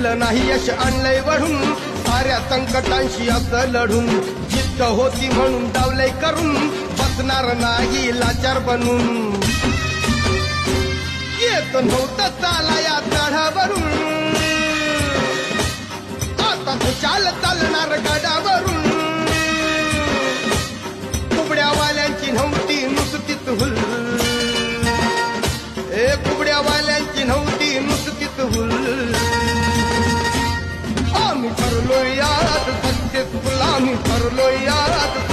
केलं नाही यश आणलंय वढून. साऱ्या संकटांशी असं लढून. जिद्द होती म्हणून डावलय करून. बसणार नाही लाचार बनून. येत नव्हतं चाला या चढावरून आता खुशाल चालणार गडावरून. कुबड्यावाल्यांची नव्हती नुसतीच हुल. ए कुबड्यावाल्या আমি তোর লইয়া রাখব